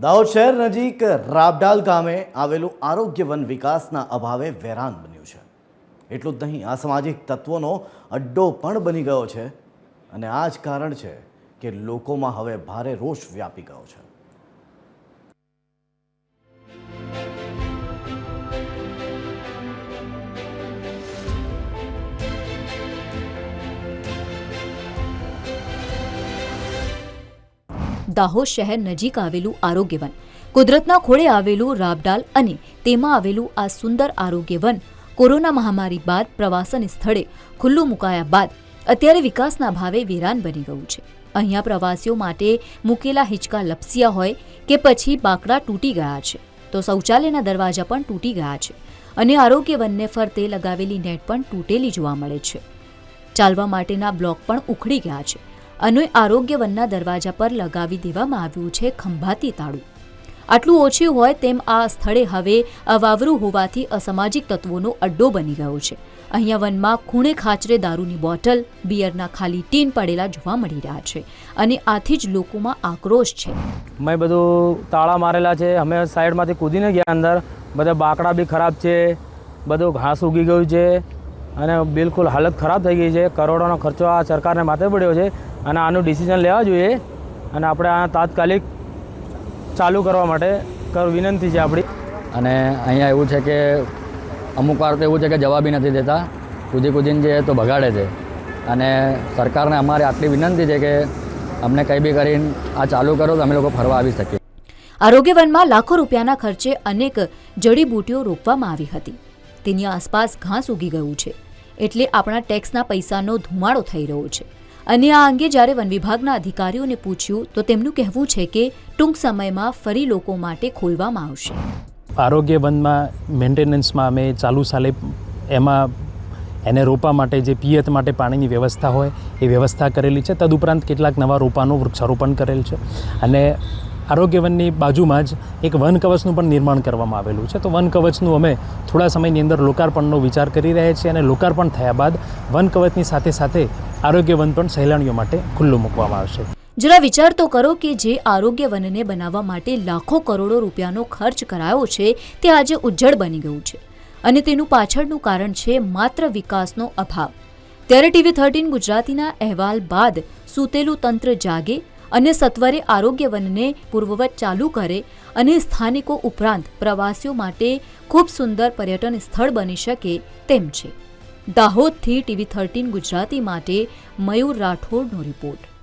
દાહોદ શહેર નજીક રાબડાલ ગામે આવેલું આરોગ્ય વન વિકાસના અભાવે વેરાન બન્યું છે. એટલું જ નહીં, આ સામાજિક તત્વોનો અડ્ડો પણ બની ગયો છે. અને આ જ કારણ છે કે લોકોમાં હવે ભારે રોષ વ્યાપી ગયો છે. દાહોદ શહેર નજીક આવેલું આરોગ્ય વન કુદરતના ખોળે આવેલું રાબડાલ અને તેમાં આવેલું આ સુંદર આરોગ્ય વન કોરોના મહામારી બાદ પ્રવાસન સ્થળે ખુલ્લું મુકાયા બાદ અત્યારે વિકાસના ભાવે વેરાન બની ગયું છે. અહીંયા પ્રવાસીઓ માટે મૂકેલા હિંચકા લપસ્યા હોય કે પછી બાકડા તૂટી ગયા છે, તો શૌચાલયના દરવાજા પણ તૂટી ગયા છે અને આરોગ્ય વનને ફરતે લગાવેલી નેટ પણ તૂટેલી જોવા મળે છે. ચાલવા માટેના બ્લોક પણ ઉખડી ગયા છે. અને આરોગ્ય વનના દરવાજા પર લગાવી દેવામાં આવ્યું છે ખંભાતી તાળું. આટલું ઓછું હોય તેમ આ સ્થળે હવે અવાવરું હોવાથી અસામાજિક તત્વોનો અડ્ડો બની ગયો છે. અહીંયા વનમાં ખૂણે ખાચરે દારૂની બોટલ, બિયરના ખાલી ટીન પડેલા જોવા મળી રહ્યા છે અને આથી જ લોકોમાં આક્રોશ છે. મેં બધું તાળા મારેલા છે, અમે સાઈડમાંથી કૂદીને ગયા અંદર, બધા બાકડા બી ખરાબ છે, બધું ઘાસ ઉગી ગયું છે અને બિલકુલ હાલત ખરાબ થઈ ગઈ છે. કરોડોનો ખર્ચો આ સરકારને માથે પડ્યો છે અને આનું ડિસિઝન લેવા જોઈએ. અને આપણે આ તાત્કાલિક ચાલુ કરવા માટે કર વિનંતી છે આપણી. અને અહીંયા એવું છે કે અમુક વાર તો એવું છે કે જવાબી નથી દેતા. કૂદી કૂદીને જે તો બગાડે છે. અને સરકારને અમારી આટલી વિનંતી છે કે અમને કંઈ બી કરીને આ ચાલુ કરો તો અમે લોકો ફરવા આવી શકીએ. આરોગ્ય વનમાં લાખો રૂપિયાના ખર્ચે અનેક જડીબૂટીઓ રોપવામાં આવી હતી. તેની આસપાસ ઘાસ ઉગી ગયું છે. એટલે આપણા ટેક્સના પૈસાનો ધુમાડો થઈ રહ્યો છે. અને આ અંગે જ્યારે વન વિભાગના અધિકારીઓને પૂછ્યું, તો તેમનું કહેવું છે કે ટૂંક સમયમાં ફરી લોકો માટે ખોલવામાં આવશે. આરોગ્ય વનમાં મેન્ટેનન્સમાં અમે ચાલુ સાલે એમાં એને રોપા માટે જે પિયત માટે પાણીની વ્યવસ્થા હોય, એ વ્યવસ્થા કરેલી છે. તદુપરાંત કેટલાક નવા રોપાનું વૃક્ષારોપણ કરેલ છે. અને આરોગ્ય વનની બાજુમાં જ એક વન કવચનું પણ નિર્માણ કરવામાં આવેલું છે. તો વન કવચનું અમે થોડા સમયની અંદર લોકાર્પણનો વિચાર કરી રહ્યા છીએ અને લોકાર્પણ થયા બાદ વન કવચની સાથે સાથે આરોગ્ય વન પણ સહેલાણીઓ માટે ખુલ્લું મૂકવામાં આવશે. જરા વિચાર તો કરો કે જે આરોગ્ય વનને બનાવવા માટે લાખો કરોડો રૂપિયાનો ખર્ચ કરાયો છે તે આજે ઉજ્જડ બની ગયું છે. અને તેનું પાછળનું કારણ છે માત્ર વિકાસનો અભાવ. ત્યારે ટીવી થર્ટીન ગુજરાતીના અહેવાલ બાદ સૂતેલું તંત્ર જાગે અને સત્વરે આરોગ્ય વનને પૂર્વવત ચાલુ કરે અને સ્થાનિકો ઉપરાંત પ્રવાસીઓ માટે ખૂબ સુંદર પર્યટન સ્થળ બની શકે તેમ છે. દાહોદથી ટીવી થર્ટીન ગુજરાતી માટે મયુર રાઠોડનો રિપોર્ટ.